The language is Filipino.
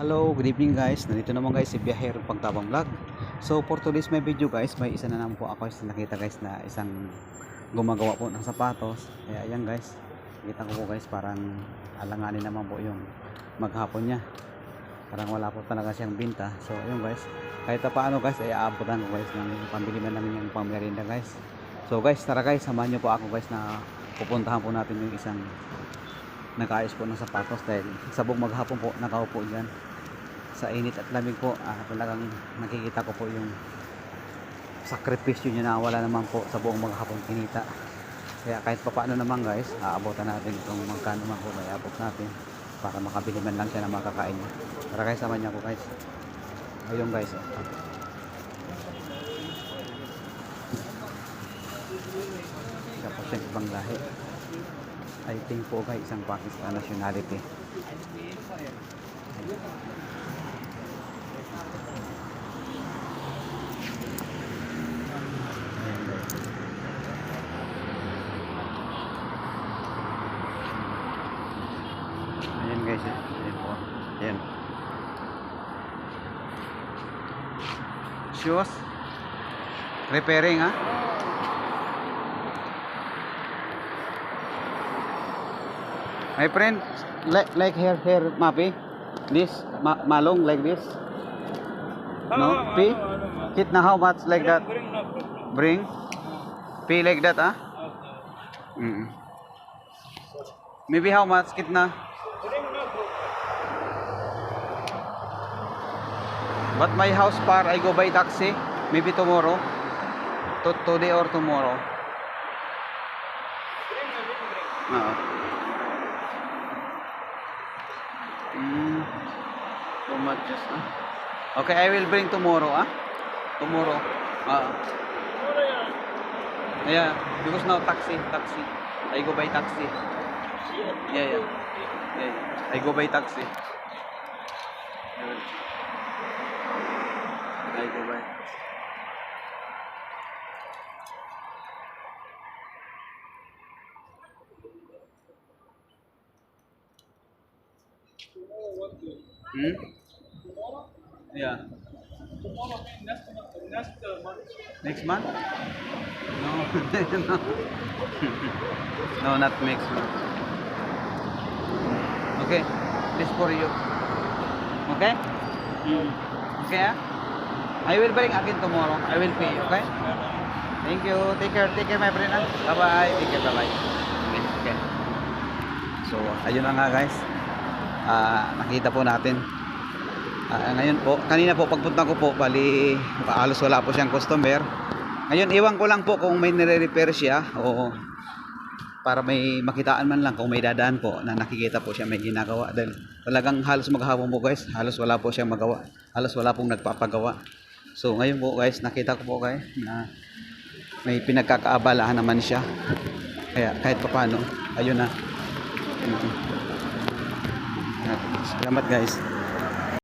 Hello, good evening guys. Nandito naman guys si Biyahero Pagtabang Vlog. So for today's my video guys, may isa na naman po ako is nakita guys na isang gumagawa po ng sapatos. Kaya ayan guys, kita ko po guys parang alanganin naman po yung maghapon niya. Parang wala po talaga siyang binta. So ayun guys, kahit pa paano guys ay aabutan ko guys ng pambili man namin yung pangmerienda guys. So guys, tara guys, samahan niyo po ako guys na pupuntahan po natin yung isang nag-ayos po ng sapatos dahil sabog maghapon po nakaupo dyan sa init at lamig po ah, talagang nakikita ko po yung sakripisyo niya na wala naman po sa buong maghapon kinita. Kaya kahit pa paano naman guys aabotan natin kung magkano man po may abot natin para makabili man lang siya ng makakain niya. Tara guys sama niya ako guys. Ayun guys. Oh. siya po siyang ibang lahi. I think po guys isang Pakistan nationality. Ayan, guys. Ayan guys, eh. ayan po. Ayan. Shoes. Repairing ha. My friend, like, like here, here, Mapi. This, ma malong like this. No? P? Kit na how much like that? Bring? P like that, ah? Mm. Maybe how much? Kit na? But my house par, I go by taxi. Maybe tomorrow. To today or tomorrow. Oo. Mm. Too much just, ah. Okay, I will bring tomorrow, ah. Tomorrow. Ah. Yeah, because now taxi, taxi. I go by taxi. Yeah, yeah. Yeah, yeah. I go by taxi. I go by. Hmm? Yeah. Next month? No. no. no, not next month. Okay. This for you. Okay? Mm. Okay, ah? I will bring again tomorrow. I will pay you, okay? Thank you. Take care. Take care, my friend. ah. Bye-bye. Take care. Bye-bye. Okay. So, ayun na nga, guys. Ah, nakita po natin. Ah, ngayon po, kanina po pagpunta ko po, bali halos wala po siyang customer. Ngayon, iwan ko lang po kung may nire-repair siya o para may makitaan man lang kung may dadaan po na nakikita po siya may ginagawa dahil talagang halos maghapon po guys halos wala po siyang magawa halos wala pong nagpapagawa so ngayon po guys nakita ko po guys na may pinagkakaabalahan naman siya. Kaya kahit pa paano ayun na. Mm. salamat guys